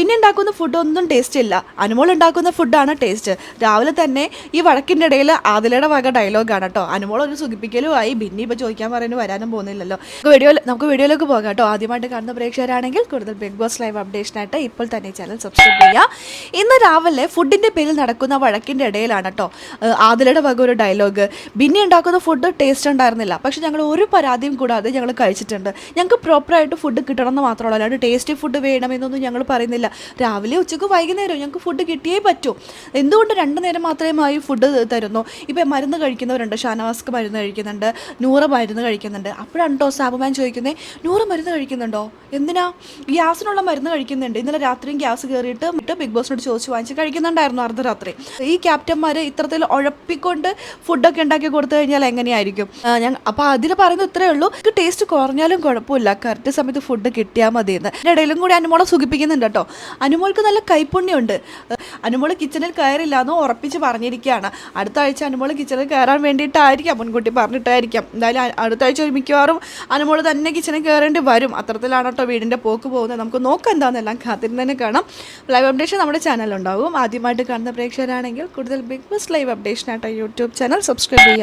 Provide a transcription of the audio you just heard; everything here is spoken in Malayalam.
പിന്നെ ഉണ്ടാക്കുന്ന ഫുഡൊന്നും ടേസ്റ്റ് ഇല്ല. അനുമോൾ ഉണ്ടാക്കുന്ന ഫുഡാണ് ടേസ്റ്റ് രാവിലെ തന്നെ ഈ വഴക്കിന്റെ ഇടയിൽ ആദിലയുടെ വക ഡയലോഗാണ് കേട്ടോ. അനുമോൾ ഒരു സുഖിപ്പിക്കലുമായി ബിന്നി ഇപ്പോൾ ചോദിക്കാൻ പറയുന്നു വരാനും പോകുന്നില്ലല്ലോ. നമുക്ക് വീഡിയോ നമുക്ക് വീഡിയോയിലേക്ക് പോകാം കേട്ടോ. ആദ്യമായിട്ട് കാണുന്ന പ്രേക്ഷകരാണെങ്കിൽ കൂടുതൽ ബിഗ് ബോസ് ലൈവ് അപ്ഡേഷനായിട്ട് ഇപ്പോൾ തന്നെ ചാനൽ സബ്സ്ക്രൈബ് ചെയ്യുക ഇന്ന് രാവിലെ ഫുഡിന്റെ പേരിൽ നടക്കുന്ന വഴക്കിന്റെ ഇടയിലാണ് കേട്ടോ ആദിലയുടെ വക ഒരു ഡയലോഗ് ബിന്നി ഉണ്ടാക്കുന്ന ഫുഡ് ടേസ്റ്റ് ഉണ്ടായിരുന്നില്ല. പക്ഷെ ഞങ്ങൾ ഒരു പരാതിയും കൂടാതെ ഞങ്ങൾ കഴിച്ചിട്ടുണ്ട്. ഞങ്ങൾക്ക് പ്രോപ്പറായിട്ട് ഫുഡ് കിട്ടണം എന്ന് മാത്രമല്ല. അല്ലാണ്ട് ടേസ്റ്റി ഫുഡ് വേണമെന്നൊന്നും ഞങ്ങൾ പറയുന്നില്ല. രാവിലെ ഉച്ചയ്ക്ക് വൈകുന്നേരം ഞങ്ങൾക്ക് ഫുഡ് കിട്ടിയേ പറ്റൂ. എന്തുകൊണ്ട് രണ്ട് നേരം മാത്രമേ ആയി ഫുഡ് തരുന്നു? ഇപ്പം മരുന്ന് കഴിക്കുന്നവരുണ്ട് ഷാനവാസ്ക്ക് മരുന്ന് കഴിക്കുന്നുണ്ട് നൂറ് മരുന്ന് കഴിക്കുന്നുണ്ട്. അപ്പോഴാണ് കേട്ടോ സാബുമാൻ ചോദിക്കുന്നത് നൂറ് മരുന്ന് കഴിക്കുന്നുണ്ടോ? എന്തിനാ? ഗ്യാസിനുള്ള മരുന്ന് കഴിക്കുന്നുണ്ട്. ഇന്നലെ രാത്രിയും ഗ്യാസ് കയറിയിട്ട് മറ്റു ബിഗ് ബോസിനോട് ചോദിച്ച് വാങ്ങിച്ച് കഴിക്കുന്നുണ്ടായിരുന്നു അർദ്ധരാത്രി ഈ ക്യാപ്റ്റന്മാർ ഇത്തരത്തിൽ ഉഴപ്പിക്കൊണ്ട് ഫുഡൊക്കെ ഉണ്ടാക്കി കൊടുത്തു കഴിഞ്ഞാൽ എങ്ങനെയായിരിക്കും? ഞാൻ അപ്പോൾ അതിൽ പറയുന്നത് ഇത്രയേ ഉള്ളൂ. ടേസ്റ്റ് കുറഞ്ഞാലും കുഴപ്പമില്ല. കറക്റ്റ് സമയത്ത് ഫുഡ് കിട്ടിയാൽ മതി എന്ന് ഇടയിലും കൂടി അനുമോളെ സുഖിപ്പിക്കുന്നുണ്ട് കേട്ടോ. അനുമോൾക്ക് നല്ല കൈപ്പുണ്യമുണ്ട്. അനുമോൾ കിച്ചണിൽ കയറില്ല എന്ന് ഉറപ്പിച്ച് പറഞ്ഞിരിക്കുകയാണ്. അടുത്ത ആഴ്ച അനുമോൾ കിച്ചണിൽ കയറാൻ വേണ്ടിയിട്ടായിരിക്കാം മുൻകൂട്ടി പറഞ്ഞിട്ടായിരിക്കാം. എന്തായാലും അടുത്ത ആഴ്ച ഒരു മിക്കവാറും അനുമോൾ തന്നെ കിച്ചണിൽ കയറേണ്ടി വരും. അത്തരത്തിലാണ് കേട്ടോ വീടിന്റെ പോക്ക് പോകുന്നത്. നമുക്ക് നോക്കാം എന്താണെന്നെല്ലാം കാത്തിരുന്ന് തന്നെ കാണാം. ലൈവ് അപ്ഡേഷൻ നമ്മുടെ ചാനലുണ്ടാവും ആദ്യമായിട്ട് കാണുന്ന പ്രേക്ഷകരാണെങ്കിൽ കൂടുതൽ ബിഗ് ബോസ് ലൈവ് അപ്ഡേഷനായിട്ട് യൂട്യൂബ് ചാനൽ സബ്സ്ക്രൈബ് ചെയ്യുക